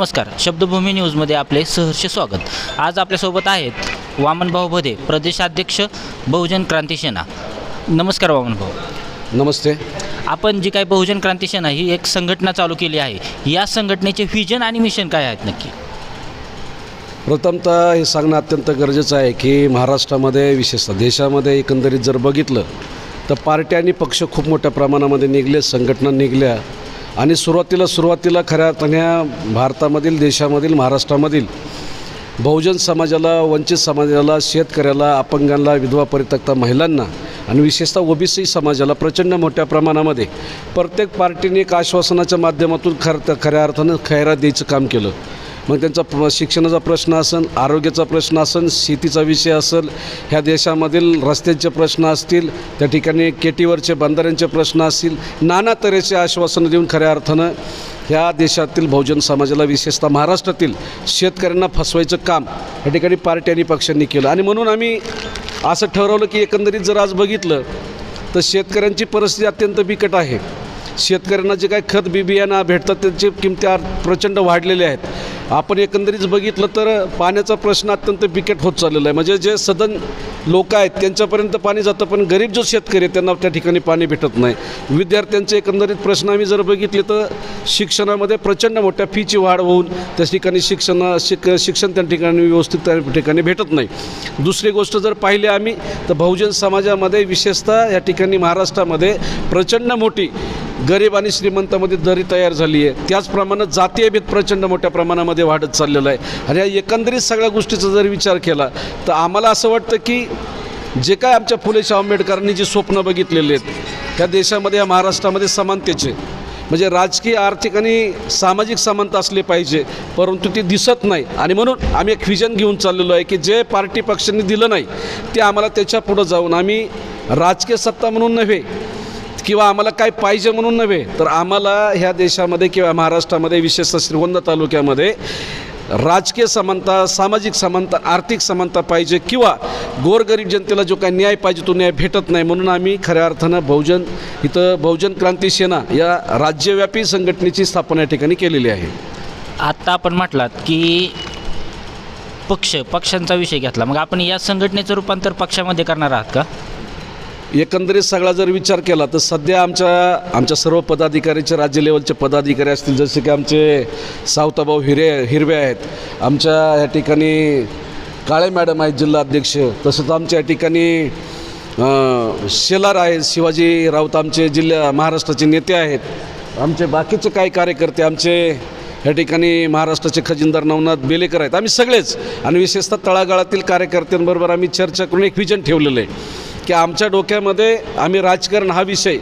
नमस्कार शब्दभूमी न्यूजमध्ये आपले सहर्ष स्वागत. आज आपल्यासोबत आहेत वामनभाऊ भदे प्रदेशाध्यक्ष बहुजन क्रांती सेना. नमस्कार वामनभाऊ. नमस्ते. आपण जी काही बहुजन क्रांती सेना ही एक संघटना चालू केली आहे या संघटनेचे व्हिजन आणि मिशन काय आहेत नक्की? प्रथमतः हे सांगणं अत्यंत गरजेचं आहे की महाराष्ट्रामध्ये विशेषतः देशामध्ये एकंदरीत जर बघितलं तर पार्ट्या आणि पक्ष खूप मोठ्या प्रमाणामध्ये निघले संघटना निघल्या आणि सुरुवातीला सुरुवातीला खऱ्या अर्थाने भारतामधील देशामधील महाराष्ट्रामधील बहुजन समाजाला वंचित समाजाला शेतकऱ्याला अपंगांना विधवा परित्यक्ता महिलांना आणि विशेषतः ओबीसी समाजाला प्रचंड मोठ्या प्रमाणामध्ये प्रत्येक पार्टीने एक आश्वासनाच्या माध्यमातून खर खऱ्या अर्थानं खैरा द्यायचं काम केलं. मग त्यांचा प्र शिक्षणाचा प्रश्न असेल आरोग्याचा प्रश्न असेल शेतीचा विषय असेल ह्या देशामधील रस्त्यांचे प्रश्न असतील त्या ठिकाणी केटीवरचे बंधाऱ्यांचे प्रश्न असतील नाना तऱ्हेचे आश्वासनं देऊन खऱ्या अर्थानं ह्या देशातील बहुजन समाजाला विशेषतः महाराष्ट्रातील शेतकऱ्यांना फसवायचं काम या ठिकाणी पार्टी आणि पक्षांनी केलं. आणि म्हणून आम्ही असं ठरवलं की एकंदरीत जर आज बघितलं तर शेतकऱ्यांची परिस्थिती अत्यंत बिकट आहे. शेतकऱ्यांना जे काही खत बी बियाणं भेटतात त्याची किमती प्रचंड वाढलेल्या आहेत. आपण एकंदरीत बघितलं तर पाण्याचा प्रश्न अत्यंत बिकट होत चाललेला आहे. म्हणजे जे सदन लोक आहेत त्यांच्यापर्यंत पाणी जातं पण गरीब जो शेतकरी आहे त्यांना त्या ठिकाणी पाणी भेटत नाही. विद्यार्थ्यांचे एकंदरीत प्रश्न आम्ही जर बघितले तर शिक्षणामध्ये प्रचंड मोठ्या फीची वाढ होऊन त्या ठिकाणी शिक्षण शिक शिक्षण त्या ठिकाणी व्यवस्थित त्या ठिकाणी भेटत नाही. दुसरी गोष्ट जर पाहिली आम्ही तर बहुजन समाजामध्ये विशेषतः या ठिकाणी महाराष्ट्रामध्ये प्रचंड मोठी गरीब आणि श्रीमंतामध्ये दरी तयार झाली आहे. त्याचप्रमाणे जातीयभेद प्रचंड मोठ्या प्रमाणामध्ये वाढत चाललेला आहे. आणि या एकंदरीत सगळ्या गोष्टीचा जर विचार केला तर आम्हाला असं वाटतं की जे काय आमच्या फुले शाह आंबेडकरांनी जे स्वप्न बघितलेले आहेत त्या देशामध्ये या महाराष्ट्रामध्ये समानतेचे म्हणजे राजकीय आर्थिक आणि सामाजिक समानता असली पाहिजे परंतु ती दिसत नाही. आणि म्हणून आम्ही एक व्हिजन घेऊन चाललेलो आहे की जे पार्टी पक्षांनी दिलं नाही ते आम्हाला त्याच्या पुढं जाऊन आम्ही राजकीय सत्ता म्हणून नव्हे किंवा आम्हाला काय पाहिजे म्हणून नव्हे तर आम्हाला ह्या देशामध्ये किंवा महाराष्ट्रामध्ये विशेषतः श्रीगोंदा तालुक्यामध्ये राजकीय समानता सामाजिक समानता आर्थिक समानता पाहिजे किंवा गोरगरीब जनतेला जो काही न्याय पाहिजे तो न्याय भेटत नाही म्हणून आम्ही खऱ्या अर्थानं बहुजन इथं बहुजन क्रांती सेना या राज्यव्यापी संघटनेची स्थापना या ठिकाणी केलेली आहे. आत्ता आपण म्हटलात की पक्ष पक्षांचा विषय घेतला. मग आपण या संघटनेचं रूपांतर पक्षामध्ये करणार आहात का? एकंदरीत सगळा जर विचार केला तर सध्या आमच्या आमच्या सर्व पदाधिकाऱ्याचे राज्य लेवलचे पदाधिकारी असतील जसे की आमचे सावताभाऊ हिरे हिरवे आहेत. आमच्या या ठिकाणी काळे मॅडम आहेत जिल्हा अध्यक्ष. तसंच आमच्या या ठिकाणी शेलार आहेत शिवाजी राऊत आमचे जिल्हा महाराष्ट्राचे नेते आहेत. आमचे बाकीचे काही कार्यकर्ते आमचे या ठिकाणी महाराष्ट्राचे खजिनदार नवनाथ बेलेकर आहेत. आम्ही सगळेच आणि विशेषतः तळागाळातील कार्यकर्त्यांबरोबर आम्ही चर्चा करून एक विजन ठेवलेलं आहे. की आमच्या डोक्यामध्ये आम्ही राजकारण हा विषय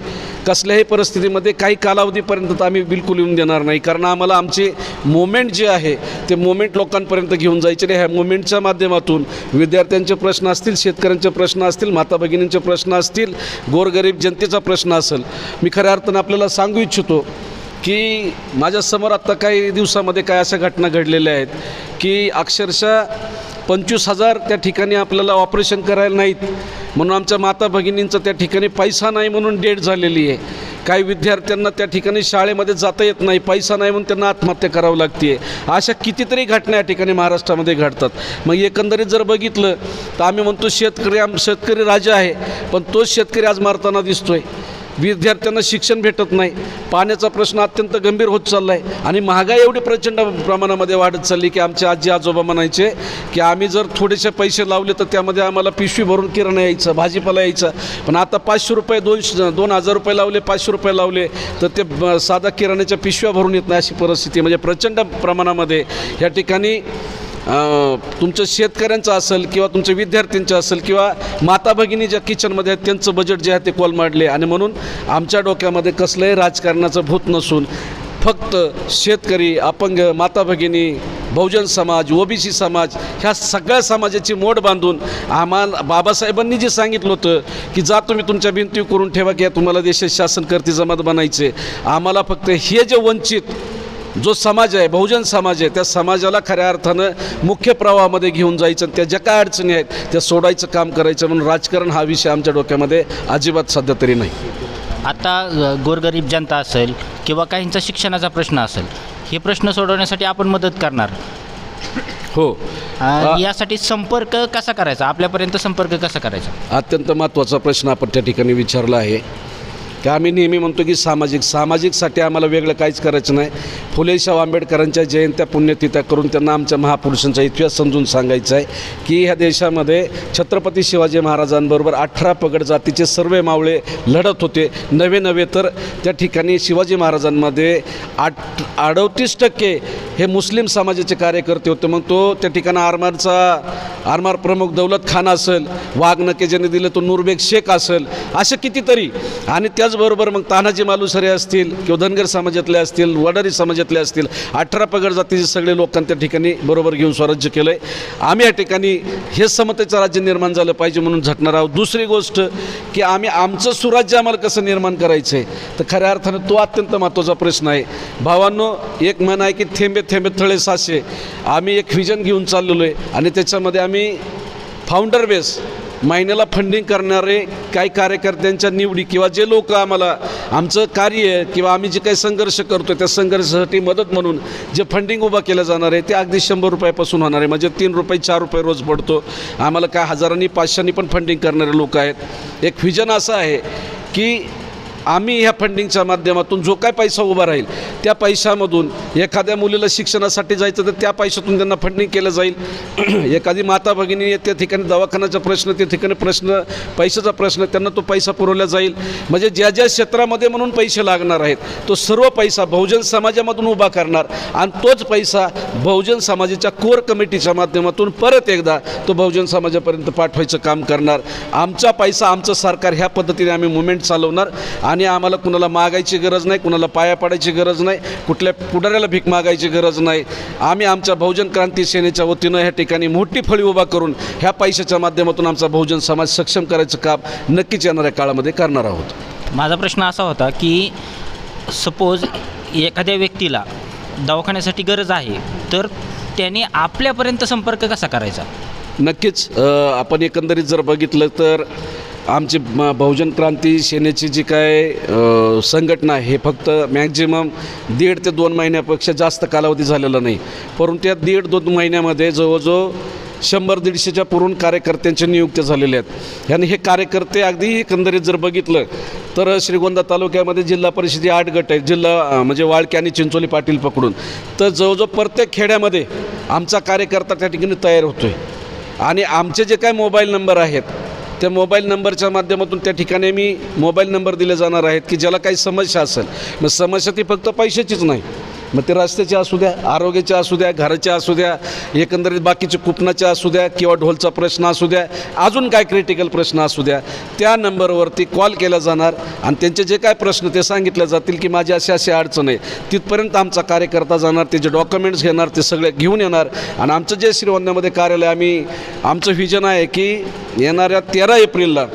कसल्याही परिस्थितीमध्ये काही कालावधीपर्यंत तर आम्ही बिलकुल येऊन देणार नाही. कारण आम्हाला आमचे मोमेंट जे आहे ते मोमेंट लोकांपर्यंत घेऊन जायचे नाही. ह्या मोमेंटच्या माध्यमातून विद्यार्थ्यांचे प्रश्न असतील शेतकऱ्यांचे प्रश्न असतील माता भगिनींचे प्रश्न असतील गोरगरीब जनतेचा प्रश्न असेल मी खऱ्या अर्थानं आपल्याला सांगू इच्छितो की माझ्यासमोर आत्ता काही दिवसामध्ये काय अशा घटना घडलेल्या आहेत की अक्षरशः पंचवीस हजार त्या ठिकाणी आपल्याला ऑपरेशन करायला नाहीत. म्हणून आमच्या माता भगिनींचं त्या ठिकाणी पैसा नाही म्हणून डेट झालेली आहे. काही विद्यार्थ्यांना त्या ठिकाणी शाळेमध्ये जाता येत नाही पैसा नाही म्हणून त्यांना आत्महत्या करावं लागते अशा कितीतरी घटना या ठिकाणी महाराष्ट्रामध्ये घडतात. मग एकंदरीत जर बघितलं तर आम्ही म्हणतो शेतकरी आम शेतकरी राजा आहे पण तोच शेतकरी आज मारताना दिसतोय. विद्यार्थ्यांना शिक्षण भेटत नाही. पाण्याचा प्रश्न अत्यंत गंभीर होत चालला आहे आणि महागाई एवढी प्रचंड प्रमाणामध्ये वाढत चालली की आमचे आजी आजोबा म्हणायचे की आम्ही जर थोडेसे पैसे लावले तर त्यामध्ये आम्हाला पिशवी भरून किराणा यायचं भाजीपाला यायचं. पण आता पाचशे रुपये दोनशे दोन हजार रुपये लावले पाचशे रुपये लावले तर ते ब- साधा किराण्याच्या पिशव्या भरून येत नाही अशी परिस्थिती म्हणजे प्रचंड प्रमाणामध्ये. या ठिकाणी तुमचं शेतकऱ्यांचं असेल किंवा तुमच्या विद्यार्थ्यांचं असेल किंवा माता भगिनी ज्या किचनमध्ये आहेत त्यांचं बजेट जे आहे ते कोलमाडले. आणि म्हणून आमच्या डोक्यामध्ये कसलंही राजकारणाचं भूत नसून फक्त शेतकरी अपंग माता भगिनी बहुजन समाज ओबीसी समाज ह्या सगळ्या समाजाची मोड बांधून आम्हाला बाबासाहेबांनी जे सांगितलं होतं की जा तुम्ही तुमच्या भिंती करून ठेवा की तुम्हाला देशात शासन करते जमात बनायचे. आम्हाला फक्त हे जे वंचित जो समाज आहे बहुजन समाज आहे त्या समाजाला खऱ्या अर्थानं मुख्य प्रवाहामध्ये घेऊन जायचं आणि त्या ज्या काय अडचणी आहेत त्या सोडायचं काम करायचं म्हणून राजकारण हा विषय आमच्या डोक्यामध्ये अजिबात सध्या तरी नाही. आता गोरगरीब जनता असेल किंवा काहींचा शिक्षणाचा प्रश्न असेल हे प्रश्न सोडवण्यासाठी आपण मदत करणार. हो. यासाठी संपर्क कसा करायचा? आपल्यापर्यंत संपर्क कसा करायचा? अत्यंत महत्त्वाचा प्रश्न आपण त्या ठिकाणी विचारला आहे. की आम्ही नेहमी म्हणतो की सामाजिक सामाजिकसाठी आम्हाला वेगळं काहीच करायचं नाही. फुलेशाह आंबेडकरांच्या जयंत्या पुण्यतिथ्या करून त्यांना आमच्या महापुरुषांचा इतिहास समजून सांगायचा आहे की ह्या देशामध्ये छत्रपती शिवाजी महाराजांबरोबर अठरा पगड जातीचे सर्व मावळे लढत होते. नवे नवे तर त्या ठिकाणी शिवाजी महाराजांमध्ये आठ अडतीस टक्के हे मुस्लिम समाजाचे कार्यकर्ते होते. मग तो त्या ठिकाणी आरमारचा आरमार प्रमुख दौलत खान असेल वाघनके ज्याने दिलं तो नूरबेग शेख असेल असे कितीतरी. आणि त्याचबरोबर मग तानाजी मालुसरे असतील किंवा धनगर समाजातले असतील वडारी समाजातले असतील अठरा पगड जातीचे सगळे लोकांनी त्या ठिकाणी बरोबर घेऊन स्वराज्य केलं आहे आम्ही या ठिकाणी हे समतेचं राज्य निर्माण झालं पाहिजे म्हणून झटणार आहोत. दुसरी गोष्ट की आम्ही आमचं सुराज्य आम्हाला कसं निर्माण करायचं आहे तर खऱ्या अर्थानं तो अत्यंत महत्त्वाचा प्रश्न आहे. भावांनो एक म्हण आहे की थेंबे थेंबे थळे सासे आम्ही एक व्हिजन घेऊन चाललेलो आहे. आणि त्याच्यामध्ये आम्ही फाउंडर बेस महिन्याला फंडिंग करणारे काही कार्यकर्त्यांच्या निवडी किंवा जे लोक आम्हाला आमचं कार्य किंवा आम्ही जे काही संघर्ष करतो त्या संघर्षासाठी मदत म्हणून जे फंडिंग उभं केलं जाणार आहे ते अगदी शंभर रुपयापासून होणार आहे. म्हणजे तीन रुपये चार रुपये रोज पडतो. आम्हाला काय हजारांनी पाचशेनी पण फंडिंग करणारे लोक आहेत. एक व्हिजन असं आहे की आम्ही ह्या फंडिंगच्या माध्यमातून जो काय पैसा उभा राहील त्या पैशामधून एखाद्या मुलीला शिक्षणासाठी जायचं तर त्या पैशातून त्यांना फंडिंग केलं जाईल. एखादी माता भगिनी त्या ठिकाणी दवाखान्याचा प्रश्न त्या ठिकाणी प्रश्न पैशाचा प्रश्न त्यांना तो पैसा पुरवला जाईल. म्हणजे ज्या ज्या क्षेत्रामध्ये म्हणून पैसे लागणार आहेत तो सर्व पैसा बहुजन समाजामधून उभा करणार आणि तोच पैसा बहुजन समाजाच्या कोर कमिटीच्या माध्यमातून परत एकदा तो बहुजन समाजापर्यंत पाठवायचं काम करणार. आमचा पैसा आमचं सरकार ह्या पद्धतीने आम्ही मुवमेंट चालवणार. आणि आम्हाला कुणाला मागायची गरज नाही कुणाला पाया पाडायची गरज नाही कुठल्या पुढाऱ्याला भीक मागायची गरज नाही. आम्ही आमच्या बहुजन क्रांती सेनेच्या वतीनं ह्या ठिकाणी मोठी फळी उभा करून ह्या पैशाच्या माध्यमातून आमचा बहुजन समाज सक्षम करायचं काम नक्कीच येणाऱ्या काळामध्ये करणार आहोत. माझा प्रश्न असा होता की सपोज एखाद्या व्यक्तीला दवाखान्यासाठी गरज आहे तर त्याने आपल्यापर्यंत संपर्क कसा करायचा? नक्कीच आपण एकंदरीत जर बघितलं तर आमची बहुजन क्रांती सेनेची जी काय संघटना आहे हे फक्त मॅक्झिमम दीड ते दोन महिन्यापेक्षा जास्त कालावधी झालेला नाही. परंतु त्या दीड दोन महिन्यामध्ये जवळजवळ शंभर दीडशेच्या पुरून कार्यकर्त्यांच्या नियुक्त्या झालेल्या आहेत. आणि हे कार्यकर्ते अगदी एकंदरीत जर बघितलं तर श्रीगोंदा तालुक्यामध्ये जिल्हा परिषदे आठ गट आहेत. जिल्हा म्हणजे वाळके आणि चिंचोली पाटील पकडून. तर जवळजवळ प्रत्येक खेड्यामध्ये आमचा कार्यकर्ता त्या ठिकाणी तयार होतो आहे आणि आमचे जे काय मोबाईल नंबर आहेत त्या मोबाईल नंबरच्या माध्यमातून त्या ठिकाणी मी मोबाईल नंबर दिले जाणार आहेत की ज्याला काही समस्या असेल. मग समस्या ती फक्त पैशाचीच नाही. मग ते रस्त्याचे असू द्या आरोग्याचे असू द्या घराच्या असू द्या एकंदरीत बाकीचे कुपनाच्या असू द्या किंवा ढोलचा प्रश्न असू द्या अजून काय क्रिटिकल प्रश्न असू द्या त्या नंबरवरती कॉल केला जाणार आणि त्यांचे जे काय प्रश्न ते सांगितले जातील की माझी अशी अशी अडचण आहे. तिथपर्यंत आमचा कार्यकर्ता जाणार त्याचे डॉक्युमेंट्स घेणार ते सगळे घेऊन येणार आणि आमचं जे श्रीवंद्यामध्ये कार्यालय आम्ही आमचं व्हिजन आहे की येणाऱ्या तेरा एप्रिलला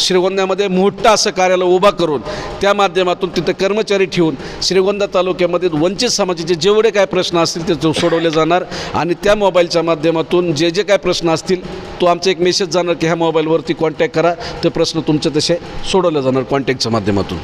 श्रीगोंद्यामध्ये मोठं असं कार्यालय उभा करून त्या माध्यमातून तिथं कर्मचारी ठेवून श्रीगोंदा तालुक्यामध्ये वंचित समाजाचे जेवढे काय प्रश्न असतील ते सोडवले जाणार. आणि त्या मोबाईलच्या माध्यमातून जे जे काय प्रश्न असतील तो आमचा एक मेसेज जाणार की ह्या मोबाईलवरती कॉन्टॅक्ट करा. ते प्रश्न तुमचे तसे सोडवले जाणार कॉन्टॅक्टच्या माध्यमातून.